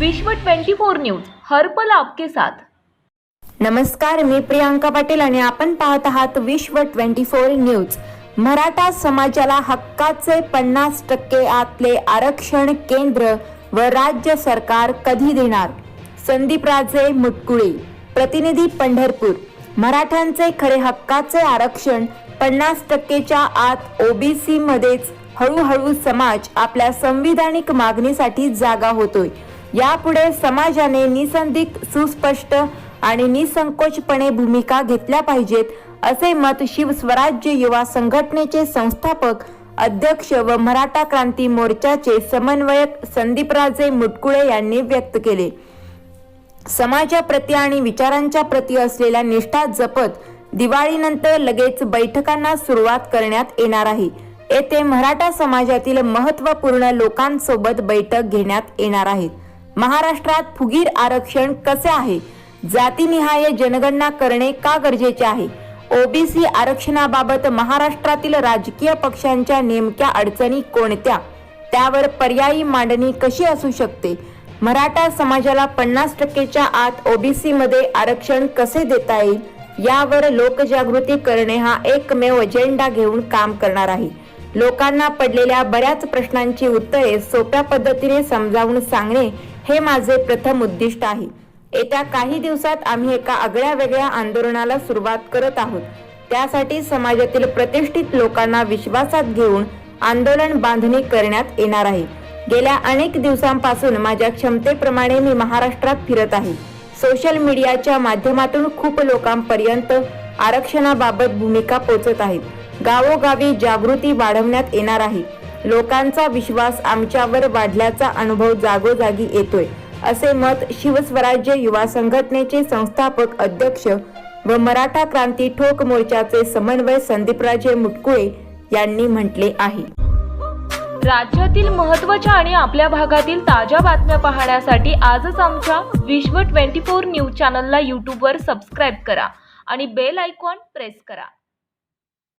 विश्व 24 न्यूज हरपल आपके साथ. नमस्कार मी प्रियांका पाटील आणि आपण पाहत आहात विश्व ट्वेंटी फोर न्यूज. मराठा समाजाला हक्काचे पन्नास टक्के आतले आरक्षण केंद्र व राज्य सरकार कधी देणार? संदीपराजे मुटकुळे. प्रतिनिधी पंढरपूर. मराठ्यांचे खरे हक्काचे आरक्षण पन्नास टक्केच्या आत ओबीसी मध्येच हळूहळू समाज आपल्या संविधानिक मागणीसाठी जागा होतोय. यापुढे समाजाने निसंदिग्ध सुस्पष्ट आणि निसंकोचपणे भूमिका घेतल्या पाहिजेत असे मत शिवस्वराज्य युवा संघटनेचे संस्थापक अध्यक्ष व मराठा क्रांती मोर्चाचे समन्वयक संदीपराजे मुटकुळे यांनी व्यक्त केले. समाजाप्रती आणि विचारांच्या प्रती असलेल्या निष्ठा जपत दिवाळीनंतर लगेच बैठकांना सुरुवात करण्यात येणार आहे. येथे मराठा समाजातील महत्त्वपूर्ण लोकांसोबत बैठक घेण्यात येणार आहेत महाराष्ट्रात फुगीर आरक्षण कसे आहे? जातीनिहाय जनगणना करणे का गरजेचे आहे? ओबीसी आरक्षणाबाबत महाराष्ट्रातील राजकीय पक्षांच्या नेमक्या अडचणी कोणत्या? त्यावर पर्यायी मांडणी कशी असू शकते? मराठा समाजाला पन्नास टक्केच्या आत ओबीसी मध्ये आरक्षण कसे देता येईल? यावर लोकजागृती करणे हा एकमेव अजेंडा घेऊन काम करणार आहे. लोकांना पडलेल्या बऱ्याच प्रश्नांची उत्तरे सोप्या पद्धतीने समजावून सांगणे हे माझे प्रथम उद्दिष्ट आहे. येत्या काही दिवसात आम्ही एका आगळ्या वेगळ्या आंदोलनाला सुरुवात करत आहोत. त्यासाठी समाजातील प्रतिष्ठित लोकांना विश्वासात घेऊन आंदोलन बांधणी करण्यात येणार आहे. गेल्या अनेक दिवसांपासून माझ्या क्षमतेप्रमाणे मी महाराष्ट्रात फिरत आहे. सोशल मीडियाच्या माध्यमातून खूप लोकांपर्यंत आरक्षणाबाबत भूमिका पोचत आहेत. गावोगावी जागृती वाढवण्यात येणार आहे. लोकांचा विश्वास आमच्यावर वाढल्याचा अनुभव जागोजागी येतोय असे मत शिवस्वराज्य युवा संघटनेचे संस्थापक अध्यक्ष व मराठा क्रांती ठोक मोर्चाचे समन्वय संदीपराजे मुटकुळे यांनी म्हटले आहे. राज्यातील महत्त्वाच्या आणि आपल्या भागातील ताज्या बातम्या पाहण्यासाठी आजच आमच्या विश्व 24 न्यूज चॅनलला यूट्यूबवर सबस्क्राईब करा आणि बेल आयकॉन प्रेस करा.